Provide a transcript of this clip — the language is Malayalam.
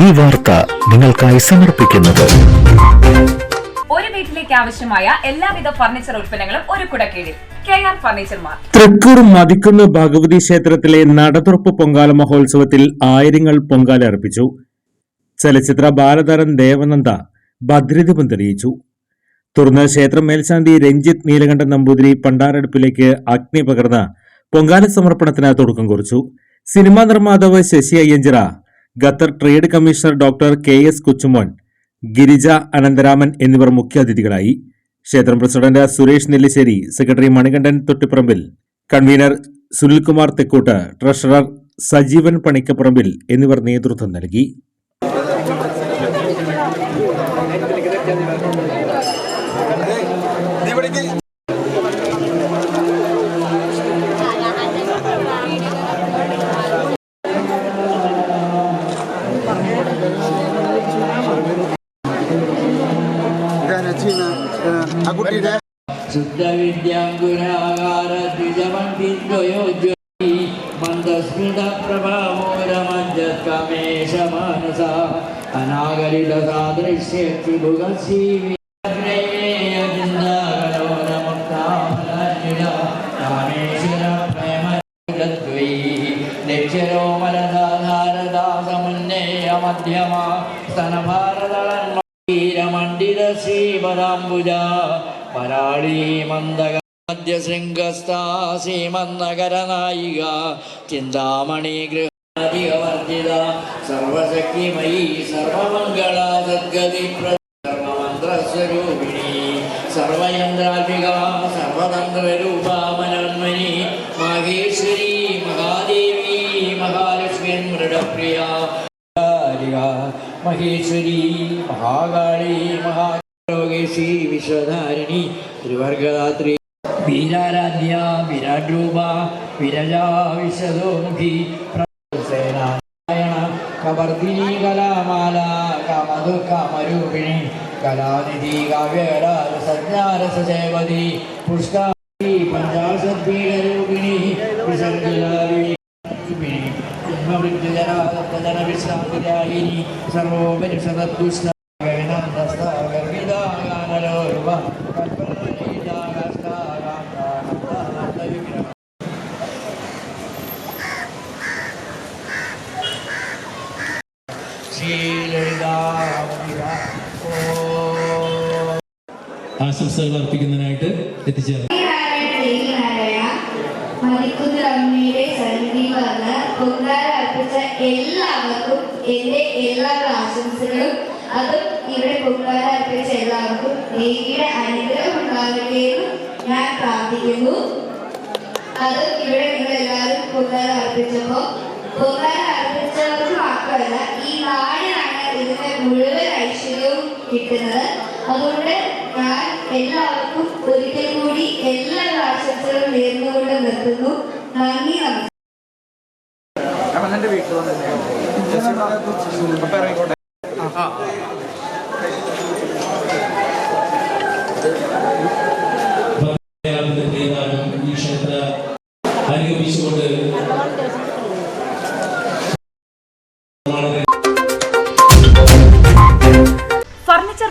ഈ വാർത്ത നിങ്ങൾക്കായി സമർപ്പിക്കുന്നത്. ഒരു വീട്ടിലേക്ക് ആവശ്യമായ എല്ലാവിധ ഫർണിച്ചർ ഉൽപ്പന്നങ്ങളും ഒരു കുടക്കീഴിൽ. തൃക്കൂർ മതിക്കുന്ന് ഭഗവതി ക്ഷേത്രത്തിലെ നടതുറപ്പ് പൊങ്കാല മഹോത്സവത്തിൽ ആയിരങ്ങൾ പൊങ്കാല അർപ്പിച്ചു. ചലച്ചിത്ര ബാലതാരൻ ദേവനന്ദ ഭദ്രദീപം തെളിയിച്ചു. തുടർന്ന് ക്ഷേത്രം മേൽശാന്തി രഞ്ജിത്ത് നീലകണ്ഠൻ നമ്പൂതിരി പണ്ടാരടുപ്പിലേക്ക് അഗ്നി പകർന്ന് പൊങ്കാല സമർപ്പണത്തിന് തുടക്കം കുറിച്ചു. സിനിമാ നിർമ്മാതാവ് Sasi Ayyanchira Qatar trade commissioner doctor K S Kochumon Girija Anantharaman എന്നിവർ മുഖ്യാതിഥികളായി ക്ഷേത്രം president Suresh Nellissery secretary Manikandan Thottiparambil convener Sunilkumar Thekkott treasurer Sajeevan പണിക്കപ്പറമ്പിൽ എന്നിവർ നേതൃത്വം നൽകി. ആ കുട്ടിയുടെ ശുദ്ധവിദ്യാങ്കുരാകാര ദ്വിജമണ്ഡിദ്വയോജ്വലി മന്ദസ്മിത പ്രഭാമോരമഞ്ജത്കമേശ മാനസ അനാഗരിത സാദൃശ്യ ത്രിഭുഗസീവി മധ്യമ സ്തനഭാരതളന്മ ീരമണ്ഡിത ശ്രീപദാംബുജ പരാളീ മന്ദക മധ്യശൃംഗസ്ഥാ ശ്രീമന്നകരനായിക ചിന്താമണി ഗൃഹാധികവർജിത സർവശക്തിമയി സർവമംഗള സദ്ഗതി സർവമന്ത്രസ്വരൂപിണി സർവയന്ത്രാത്മിക സർവതന്ത്രരൂപ മനോന്മനി മഹേശ്വരി മഹാദേവി മഹാലക്ഷ്മി മൃഡപ്രിയ മഹേശ്വരി മഹാകാളി മഹാരോഗേശി വിശ്വധാരിണി ത്രിവർഗദാത്രി. വീരാരാധ്യ വിരാട് രൂപ വിരജാ വിശ്വതോമുഖി സേനാരായണ കവർദിനി കലാമാല കാമധു കാമരൂപിണി കലാനിധി കാവ്യകലാ സജ്ഞാരസേവതി പുഷ്കാരി പഞ്ചാശദ്വീരൂപിണി വിസർജലാരി ജന്മവൃദ്ധജനാദനവിശ്രാന്തിരായിനി സർവോപനിഷദുഷ്ട ആശംസകൾ അർപ്പിക്കുന്നതിനായിട്ട് എത്തിച്ചേർന്നു. അർപ്പിച്ച എല്ലാവർക്കും എല്ലാ ആശംസകളും. ഇവിടെ അർപ്പിച്ച എല്ലാവർക്കും ഞാൻ പ്രാർത്ഥിക്കുന്നു. ഇവിടെ നിങ്ങൾ എല്ലാവരും പൊങ്കാല അർപ്പിച്ചപ്പോ പൊങ്കാല അർപ്പിച്ചവർക്ക് ഈ ഐശ്വര്യവും കിട്ടുന്നത്. അതുകൊണ്ട് ഞാൻ എല്ലാവർക്കും ഒരിക്കൽ കൂടി എല്ലാ ആശംസകളും നേർന്നുകൊണ്ട് നിർത്തുന്നു. നന്ദി ഈ ക്ഷേത്ര അനുഗമിച്ചുകൊണ്ട്